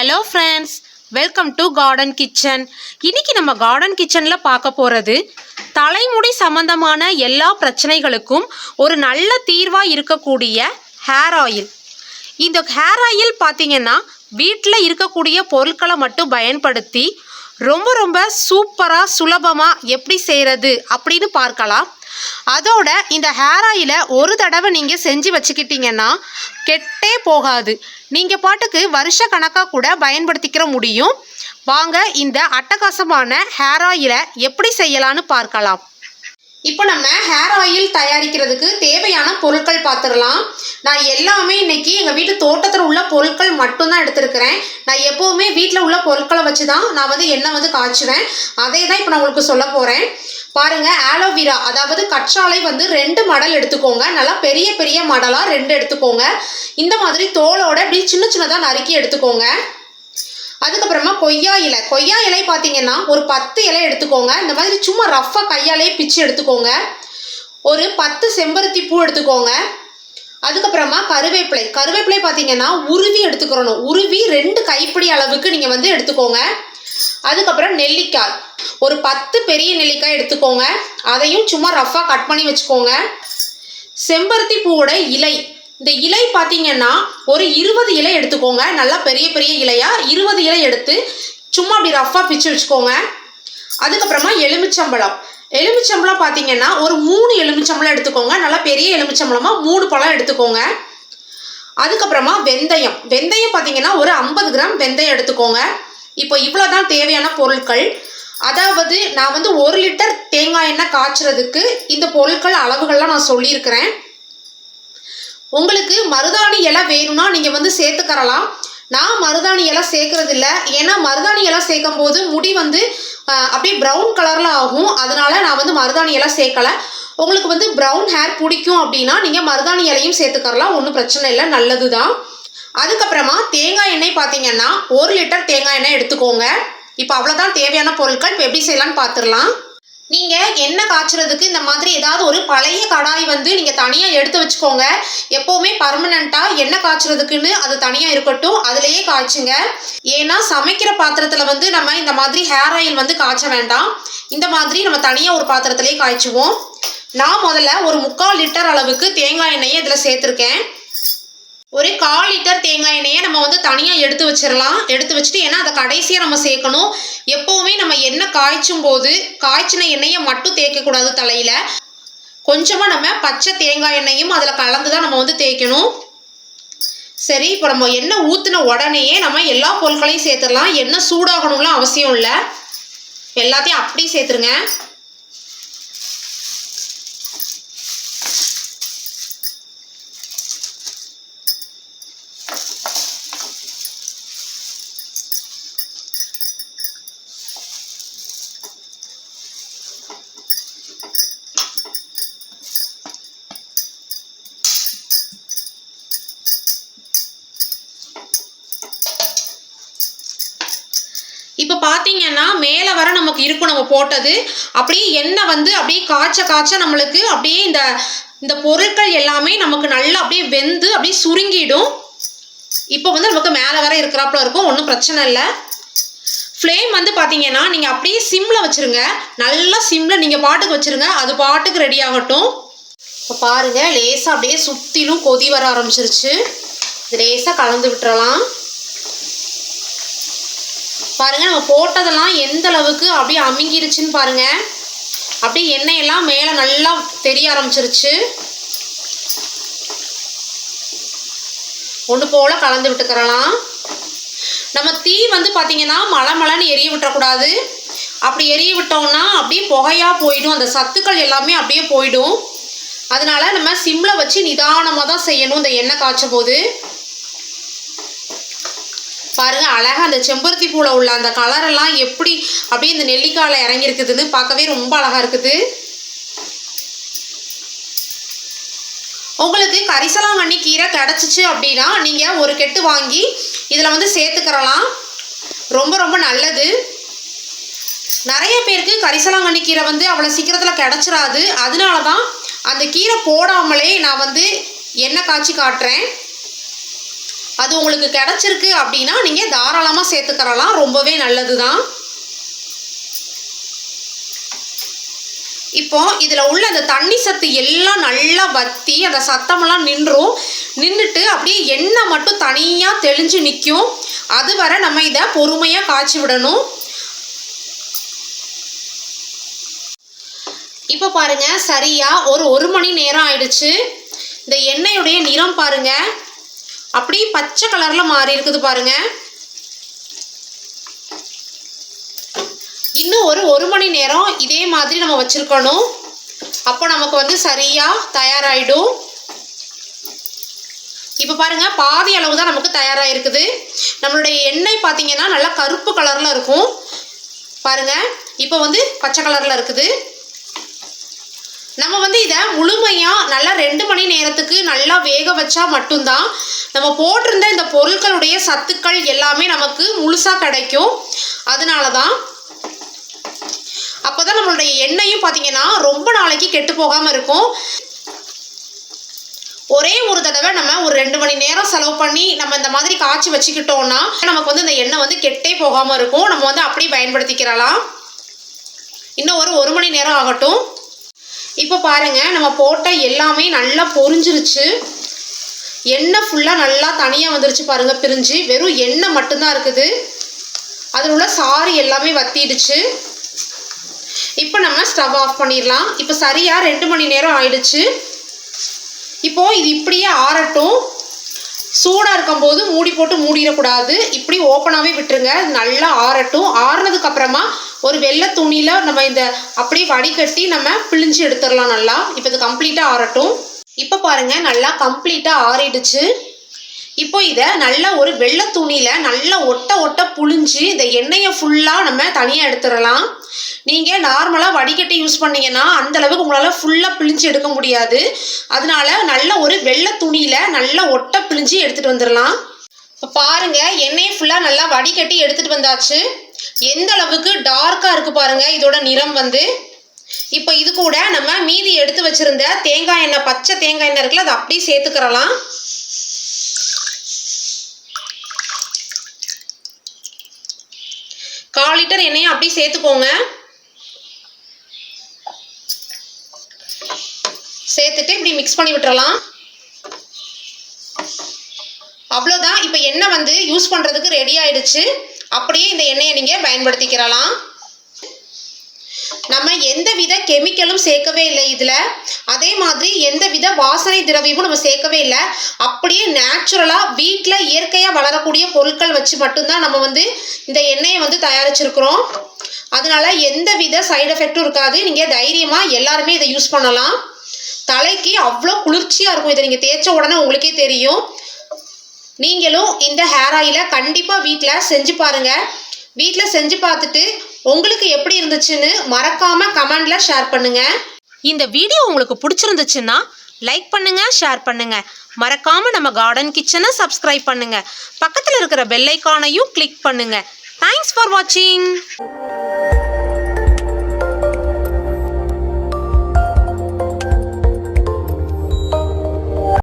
Hello friends welcome to garden kitchen இன்னைக்கு நம்ம garden கிச்சனில் பார்க்க போகிறது தலைமுடி சம்பந்தமான எல்லா பிரச்சனைகளுக்கும் ஒரு நல்ல தீர்வாக இருக்கக்கூடிய ஹேர் ஆயில் இந்த ஹேர் ஆயில் பார்த்தீங்கன்னா வீட்டில் இருக்கக்கூடிய பொருட்களை மட்டும் பயன்படுத்தி ரொம்ப ரொம்ப சூப்பராக சுலபமாக எப்படி செய்கிறது அப்படின்னு பார்க்கலாம். அதோட இந்த ஹேர் ஆயிலை ஒரு தடவை நீங்கள் செஞ்சு வச்சுக்கிட்டீங்கன்னா கெட்டே போகாது. நீங்கள் பாட்டுக்கு வருஷ கணக்காக கூட பயன்படுத்திக்கிற முடியும். வாங்க இந்த அட்டகாசமான ஹேர் ஆயிலை எப்படி செய்யலான்னு பார்க்கலாம். இப்போ நம்ம ஹேர் ஆயில் தயாரிக்கிறதுக்கு தேவையான பொருட்கள் பார்த்துடலாம். நான் எல்லாமே இன்னைக்கு எங்கள் வீட்டு தோட்டத்தில் உள்ள பொருட்கள் மட்டும்தான் எடுத்திருக்கிறேன். நான் எப்போவுமே வீட்டில் உள்ள பொருட்களை வச்சு தான் நான் வந்து எண்ணெய் வந்து காய்ச்சுவேன். அதே தான் இப்போ நான் உங்களுக்கு சொல்ல போகிறேன் பாருங்க ஆலோவேரா அதாவது கற்றாழை வந்து ரெண்டு மடல் எடுத்துக்கோங்க. நல்லா பெரிய பெரிய மடலாக ரெண்டு எடுத்துக்கோங்க. இந்த மாதிரி தோலோட இப்படி சின்ன சின்னதாக நறுக்கி எடுத்துக்கோங்க. அதுக்கப்புறமா கொய்யா இலை. கொய்யா இலை பார்த்தீங்கன்னா ஒரு பத்து இலை எடுத்துக்கோங்க. இந்த மாதிரி சும்மா ரஃப்பாக கையாலேயே பிச்சு எடுத்துக்கோங்க. ஒரு பத்து செம்பருத்தி பூ எடுத்துக்கோங்க. அதுக்கப்புறமா கருவேப்பிலை. கருவேப்பிலை பார்த்தீங்கன்னா உருவி எடுத்துக்கிறணும் உருவி ரெண்டு கைப்பிடி அளவுக்கு நீங்கள் வந்து எடுத்துக்கோங்க. அதுக்கப்புறம் நெல்லிக்காய். ஒரு பத்து பெரிய நெல்லிக்காய் எடுத்துக்கோங்க. அதையும் சும்மா ரஃப்பாக கட் பண்ணி வச்சுக்கோங்க. செம்பருத்தி பூவோட இலை. இந்த இலை பார்த்தீங்கன்னா ஒரு இருபது இலை எடுத்துக்கோங்க. நல்லா பெரிய பெரிய இலையா? இருபது இலை எடுத்து சும்மா அப்படி ரஃபாக பிச்சு வச்சுக்கோங்க. அதுக்கப்புறமா எலுமிச்சம்பழம். எலுமிச்சம்பழம் பார்த்தீங்கன்னா ஒரு மூணு எலுமிச்சம்பழம் எடுத்துக்கோங்க. நல்லா பெரிய எலுமிச்சம்பழமாக மூணு பழம் எடுத்துக்கோங்க. அதுக்கப்புறமா வெந்தயம். வெந்தயம் பார்த்தீங்கன்னா ஒரு ஐம்பது கிராம் வெந்தயம் எடுத்துக்கோங்க. இப்போ இவ்வளோ தான் தேவையான பொருட்கள். அதாவது நான் வந்து ஒரு லிட்டர் தேங்காய் எண்ணெய் காய்ச்சறதுக்கு இந்த பொருட்கள் அளவுகள்லாம் நான் சொல்லியிருக்கிறேன். உங்களுக்கு மருதாணி இலை வேணும்னா நீங்கள் வந்து சேர்த்துக்கரலாம் நான் மருதாணி இலை சேர்க்கறது இல்லை ஏன்னா மருதாணி இலை சேர்க்கும் போது முடி வந்து அப்படியே ப்ரௌன் கலரில் ஆகும். அதனால நான் வந்து மருதாணி இலை சேர்க்கலை. உங்களுக்கு வந்து ப்ரௌன் ஹேர் பிடிக்கும் அப்படின்னா நீங்கள் மருதாணி இலையும் சேர்த்துக்கரலாம் ஒன்றும் பிரச்சனை இல்லை. நல்லது தான் அதுக்கப்புறமா தேங்காய் எண்ணெய் பார்த்தீங்கன்னா ஒரு லிட்டர் தேங்காய் எண்ணெய் எடுத்துக்கோங்க. இப்போ அவ்வளோதான் தேவையான பொருட்கள். இப்போ எப்படி செய்யலாம்னு பார்த்துடலாம் நீங்கள் எண்ணெய் காய்ச்சறதுக்கு இந்த மாதிரி ஏதாவது ஒரு பழைய கடாய் வந்து நீங்கள் தனியாக எடுத்து வச்சுக்கோங்க. எப்போவுமே பர்மனெண்ட்டாக எண்ணெய் காய்ச்சறதுக்குன்னு அது தனியாக இருக்கட்டும். அதுலேயே காய்ச்சுங்க. ஏன்னா சமைக்கிற பாத்திரத்தில் வந்து நம்ம இந்த மாதிரி ஹேர் ஆயில் வந்து காய்ச்ச வேண்டாம். இந்த மாதிரி நம்ம தனியாக ஒரு பாத்திரத்திலே காய்ச்சுவோம். நான் முதல்ல ஒரு முக்கால் லிட்டர் அளவுக்கு தேங்காய் எண்ணெயை இதில் சேர்த்துருக்கேன். ஒரு கால் லிட்டர் தேங்காய் எண்ணெயை நம்ம வந்து தனியாக எடுத்து வச்சிடலாம் எடுத்து வச்சுட்டு ஏன்னா அதை கடைசியாக நம்ம சேர்க்கணும். எப்போவுமே நம்ம எண்ணெய் காய்ச்சும் போது காய்ச்சின எண்ணெயை மட்டும் தேய்க்கக்கூடாது தலையில். கொஞ்சமாக நம்ம பச்சை தேங்காய் எண்ணெயும் அதில் கலந்து தான் நம்ம வந்து தேய்க்கணும். சரி இப்போ நம்ம எண்ணெய் ஊற்றின உடனேயே நம்ம எல்லா பொருட்களையும் சேர்த்துடலாம் எண்ணெய் சூடாகணும்லாம் அவசியம் இல்லை. எல்லாத்தையும் அப்படியே சேர்த்துருங்க. இப்போ பார்த்தீங்கன்னா மேலே வர நமக்கு இருக்கும் நம்ம போட்டது. அப்படியே எண்ணெய் வந்து அப்படியே காய்ச்ச காய்ச்ச நம்மளுக்கு அப்படியே இந்த இந்த பொருட்கள் எல்லாமே நமக்கு நல்லா அப்படியே வெந்து அப்படியே சுருங்கிடும். இப்போ வந்து நமக்கு மேலே வர இருக்கிறாப்புல இருக்கும் ஒன்றும் பிரச்சனை இல்லை. ஃப்ளேம் வந்து பார்த்தீங்கன்னா நீங்கள் அப்படியே சிம்மில் வச்சுருங்க. நல்லா சிம்மில் நீங்கள் பாட்டுக்கு வச்சுருங்க. அது பாட்டுக்கு ரெடி ஆகட்டும். இப்போ பாருங்கள் லேசாக அப்படியே சுற்றிலும் கொதி வர ஆரம்பிச்சிருச்சு. லேசாக கலந்து விட்டுறலாம். பாருங்க நம்ம போட்டதெல்லாம் எந்த அளவுக்கு அப்படியே அமுங்கிருச்சுன்னு பாருங்க. அப்படியே எண்ணெயெல்லாம் மேலே நல்லா தெரிய ஆரம்பிச்சிருச்சு. ஒன்று போல கலந்து விட்டுக்கிறலாம். நம்ம தீ வந்து பார்த்திங்கன்னா மழை மழைன்னு எரிய விட்டுறக்கூடாது அப்படி எரிய விட்டோம்னா அப்படியே புகையாக போயிடும். அந்த சத்துக்கள் எல்லாமே அப்படியே போயிடும். அதனால நம்ம சிம்மில் வச்சு நிதானமாக தான் செய்யணும் இந்த எண்ணெய் காய்ச்சும் போது. பாருங்க அழகாக அந்த செம்பருத்தி பூவில் உள்ள அந்த கலரெல்லாம் எப்படி அப்படியே இந்த நெல்லிக்காயில் இறங்கியிருக்குதுன்னு பார்க்கவே ரொம்ப அழகாக இருக்குது. உங்களுக்கு கரிசலாங்கண்ணி கீரை கிடச்சிச்சு அப்படின்னா நீங்கள் ஒரு கெட்டு வாங்கி இதில் வந்து சேர்த்துக்கிறலாம். ரொம்ப ரொம்ப நல்லது. நிறைய பேருக்கு கரிசலாங்கண்ணி கீரை வந்து அவ்வளோ சீக்கிரத்தில் கிடச்சிடாது அதனால தான் அந்த கீரை போடாமலே நான் வந்து எண்ணெய் காய்ச்சி காட்டுறேன். அது உங்களுக்கு கிடச்சிருக்கு அப்படின்னா நீங்கள் தாராளமாக சேர்த்துக்கறலாம். ரொம்பவே நல்லது தான் இப்போ இதில் உள்ள அந்த தண்ணி சத்து எல்லாம் நல்லா வத்தி அந்த சத்தமெல்லாம் நின்றும். நின்றுட்டு அப்படியே எண்ணெய் மட்டும் தனியாக தெளிஞ்சு நிற்கும் அது வரை நம்ம இதை பொறுமையாக காய்ச்சி விடணும். இப்போ பாருங்க சரியாக ஒரு ஒரு மணி நேரம் ஆயிடுச்சு. இந்த எண்ணெயுடைய நிறம் பாருங்கள் அப்படியே பச்சை கலர்ல மாறி இருக்குது பாருங்க. இன்னும் ஒரு ஒரு மணி நேரம் இதே மாதிரி நம்ம வச்சிருக்கணும். அப்போ நமக்கு வந்து சரியா தயாராயிடும். இப்போ பாருங்க பாதி அளவு தான் நமக்கு தயாராகிருக்குது நம்மளுடைய எண்ணெய் பார்த்தீங்கன்னா நல்லா கருப்பு கலரில் இருக்கும். பாருங்க இப்போ வந்து பச்சை கலரில் இருக்குது. நம்ம வந்து இதை முழுமையாக நல்லா ரெண்டு மணி நேரத்துக்கு நல்லா வேக வச்சா மட்டும்தான் நம்ம போட்டிருந்த இந்த பொருட்களுடைய சத்துக்கள் எல்லாமே நமக்கு முழுசாக கிடைக்கும். அதனால தான் அப்போ தான் நம்மளுடைய எண்ணெயும் பார்த்தீங்கன்னா ரொம்ப நாளைக்கு கெட்டு போகாமல் இருக்கும். ஒரே ஒரு தடவை நம்ம ஒரு ரெண்டு மணி நேரம் செலவு பண்ணி நம்ம இந்த மாதிரி காய்ச்சி வச்சுக்கிட்டோம்னா நமக்கு வந்து இந்த எண்ணெய் வந்து கெட்டே போகாமல் இருக்கும். நம்ம வந்து அப்படியே பயன்படுத்திக்கிறலாம். இன்னும் ஒரு ஒரு மணி நேரம் ஆகட்டும். இப்போ பாருங்கள் நம்ம போட்ட எல்லாமே நல்லா பொரிஞ்சிருச்சு. எண்ணெய் ஃபுல்லாக நல்லா தனியாக வந்துருச்சு பாருங்கள் பிரிஞ்சு. வெறும் எண்ணெய் மட்டும்தான் இருக்குது. அதில் உள்ள சாறு எல்லாமே வத்திடுச்சு. இப்போ நம்ம ஸ்டவ் ஆஃப் பண்ணிடலாம். இப்போ சரியாக ரெண்டு மணி நேரம் ஆயிடுச்சு. இப்போது இது இப்படியே ஆறட்டும். சூடாக இருக்கும்போது மூடி போட்டு மூடிடக்கூடாது. இப்படி ஓப்பனாகவே விட்டுருங்க. நல்லா ஆறட்டும். ஆறுனதுக்கப்புறமா ஒரு வெள்ளை துணியில் நம்ம இந்த அப்படியே வடிகட்டி நம்ம பிழிஞ்சு எடுத்துடலாம் நல்லா. இப்போ இது கம்ப்ளீட்டாக ஆறட்டும். இப்போ பாருங்க நல்லா கம்ப்ளீட்டாக ஆறிடுச்சு. இப்போ இதை நல்லா ஒரு வெள்ளை துணியில் நல்லா ஒட்ட ஒட்ட புழிஞ்சு இந்த எண்ணெயை ஃபுல்லாக நம்ம தனியாக எடுத்துடலாம். நீங்கள் நார்மலாக வடிகட்டி யூஸ் பண்ணீங்கன்னா அந்தளவுக்கு உங்களால் ஃபுல்லாக பிழிஞ்சு எடுக்க முடியாது. அதனால நல்ல ஒரு வெள்ளை துணியில் நல்லா ஒட்ட பிழிஞ்சு எடுத்துகிட்டு வந்துடலாம். இப்போ பாருங்கள் எண்ணெயை ஃபுல்லாக நல்லா வடிகட்டி எடுத்துகிட்டு வந்தாச்சு. எந்த அளவுக்கு டார்க்காக இருக்குது பாருங்கள் இதோட நிறம் வந்து. இப்போ இது கூட நம்ம மீதி எடுத்து வச்சிருந்த தேங்காய் எண்ணெய் பச்சை தேங்காய் எண்ணெய் இருக்குல்ல அதை அப்படியே சேர்த்துக்கிறலாம். கால் லிட்டர் எண்ணெயை அப்படியே சேர்த்துக்கோங்க. சேர்த்துட்டு இப்படி மிக்ஸ் பண்ணி விட்டுறலாம். அவ்வளோதான் இப்போ எண்ணெய் வந்து யூஸ் பண்ணுறதுக்கு ரெடி ஆயிடுச்சு. அப்படியே இந்த எண்ணெயை நீங்கள் பயன்படுத்திக்கிறலாம். நம்ம எந்த வித கெமிக்கலும் சேர்க்கவே இல்லை இதில். அதே மாதிரி எந்த வித வாசனை திரவியமும் நம்ம சேர்க்கவே இல்லை. அப்படியே நேச்சுரலாக வீட்டில் இயற்கையாக வளரக்கூடிய பொருட்கள் வச்சு மட்டும்தான் நம்ம வந்து இந்த எண்ணெயை வந்து தயாரிச்சிருக்கிறோம். அதனால எந்த வித சைடு எஃபெக்டும் இருக்காது. நீங்கள் தைரியமாக எல்லாருமே இதை யூஸ் பண்ணலாம். தலைக்கு அவ்வளோ குளிர்ச்சியாக இருக்கும். இதை நீங்கள் தேய்ச்ச உடனே உங்களுக்கே தெரியும். நீங்களும் இந்த ஹேர் ஆயிலை கண்டிப்பாக வீட்டில் செஞ்சு பாருங்கள் வீட்டில் செஞ்சு பார்த்துட்டு உங்களுக்கு எப்படி இருந்துச்சுன்னு மறக்காம கமெண்ட்ல ஷேர் பண்ணுங்க. இந்த வீடியோ உங்களுக்கு பிடிச்சிருந்துச்சுன்னா லைக் பண்ணுங்க ஷேர் பண்ணுங்க. மறக்காம நம்ம கார்டன் கிச்சனை சப்ஸ்கிரைப் பண்ணுங்க. பக்கத்தில் இருக்கிற பெல் ஐக்கானையும் கிளிக் பண்ணுங்க. தேங்க்ஸ் ஃபார் வாட்சிங்